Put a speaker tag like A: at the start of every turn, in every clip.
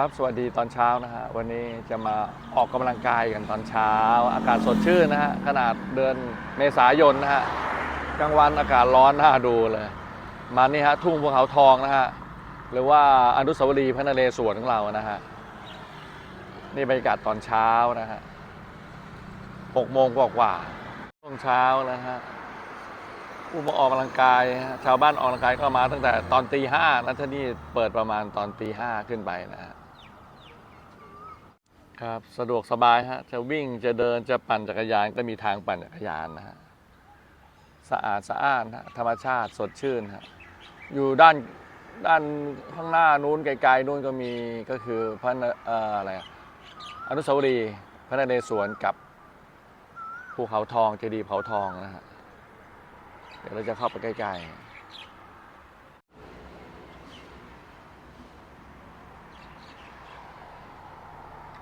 A: ครับ สวัสดีตอนเช้านะฮะ วันนี้จะมาออกกำลังกายกันตอนเช้า อากาศสดชื่นนะฮะ ขนาดเดือนเมษายนนะฮะ กลางวันอากาศร้อนน่าดูเลย มานี่ฮะ ทุ่งภูเขาทองนะฮะ หรือว่าอนุสาวรีย์พระนเรศวรของเรานะฮะ นี่บรรยากาศตอนเช้านะฮะหกโมงกว่าๆช่วงเช้านะฮะผู้มาออกกำลังกาย ชาวบ้านออกกำลังกายก็มาตั้งแต่ตอนตีห้านะที่นี่เปิดประมาณตอนตีห้าขึ้นไปนะฮะ ครับสะดวกสบายฮะจะวิ่งจะเดินจะปั่นจักรยานก็มีทางปั่นจักรยานนะฮะสะอาดสะอ้านฮะธรรมชาติสดชื่นฮะอยู่ด้านด้านข้างหน้านู้นไกลๆนู้นก็มีก็คือพระเอ่ออะไรอะอนุสาวรีย์พระนเรศวรกับภูเขาทองเจดีย์เผาทองนะฮะเดี๋ยวเราจะเข้าไปใกล้ๆ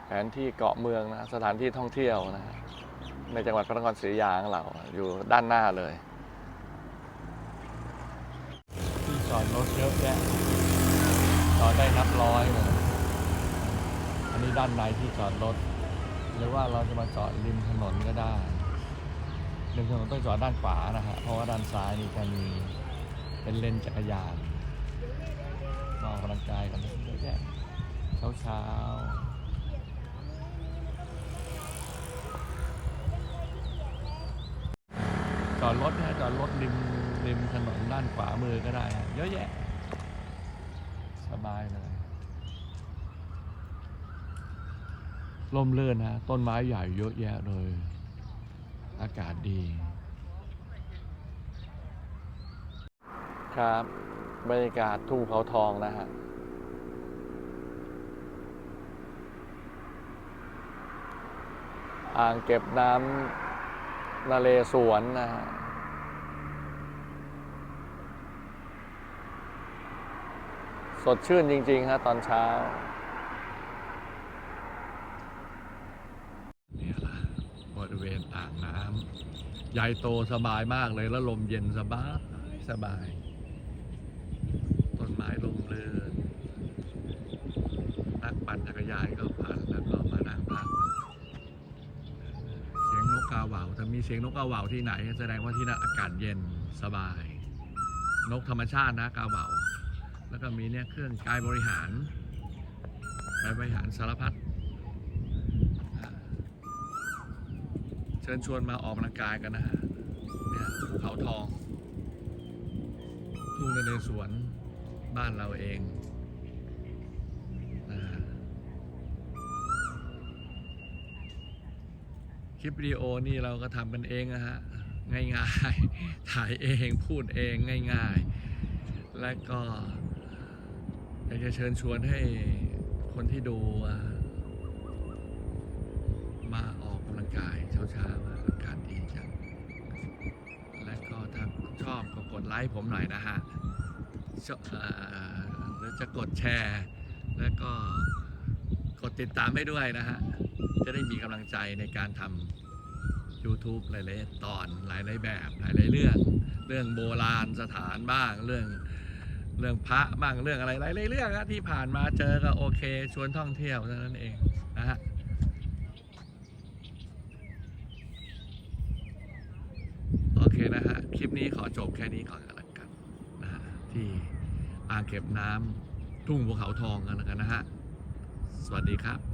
A: แผนที่เกาะเมืองนะสถานที่ท่องเที่ยวนะฮะในจังหวัดพระนครศรีอยุธยาของเราอยู่ด้านหน้าเลยที่จอดรถเยอะแยะจอดได้นับร้อยเลยอันนี้ด้านในที่จอดรถ หรือว่าเราจะมาจอดริมถนนก็ได้ริมถนนต้องจอดด้านขวานะฮะเพราะว่าด้านซ้ายนี่จะมีเป็นเลนจักรยานมออกกำลังกายกันเยอะแยะเช้าเช้าๆจ อดรถนะฮะจอดรถริมริมถนนด้านขวามือก็ได้ฮะเยอะแยะ สบายเลยลมเลื่อนฮะต้นไม้ใหญ่เยอะแยะเลย อากาศดี ครับบรรยากาศทุ่งเขาทองนะฮะอ่างเก็บน้ำ นาเลสวนนะฮะสดชื่นจริง ๆ ฮะ ตอนเช้า เนี่ยละบริเวณอ่างน้ำใหญ่โตสบายมากเลยแล้วลมเย็นสบาย สบาย ต้นไม้ลมเรือนนักปั่นจักรยานก็ผ่านแล้วก็มานั่งพักเสียงนกกา เสียงนกกาเหว่าที่ไหน แสดงว่าที่นั่นอากาศเย็นสบาย นกธรรมชาตินะกาเหว่าแล้วก็มีเนี่ยเครื่องกายบริหารกายบริหารสารพัดเชิญชวนมาออกกำลังกายกันนะฮะเนี่ยภูเขาทองทุ่งนเรศวรบ้านเราเองนะฮะค ลิปวิดีโอนี่เราก็ทำกันเองนะฮะง่ายๆ ถ่ายเองพูดเองง่ายๆ และก็อยากจะเชิญชวนให้คนที่ดูมาออกกำลังกายเช้าๆอากาศดีจัง และก็ถ้าชอบก็กดไลค์ผมหน่อยนะฮะหรือจะกดแชร์ แล้วก็กดติดตามให้ด้วยนะฮะ จะได้มีกำลังใจในการทำ YouTube หลายๆตอนหลายๆแบบ หลายๆเรื่อง เรื่องโบราณสถานบ้างเรื่องเรื่องพระบ้างเรื่องอะไรหลายๆเรื่องอะที่ผ่านมาเจอก็โอเค ชวนท่องเที่ยวเท่านั้นเองนะฮะโอเคนะฮะคลิปนี้ขอจบแค่นี้ก่อนกันละกันนะฮะที่อ่างเก็บน้ำทุ่งภูเขาทองกันล้วกันนะฮะสวัสดีครับ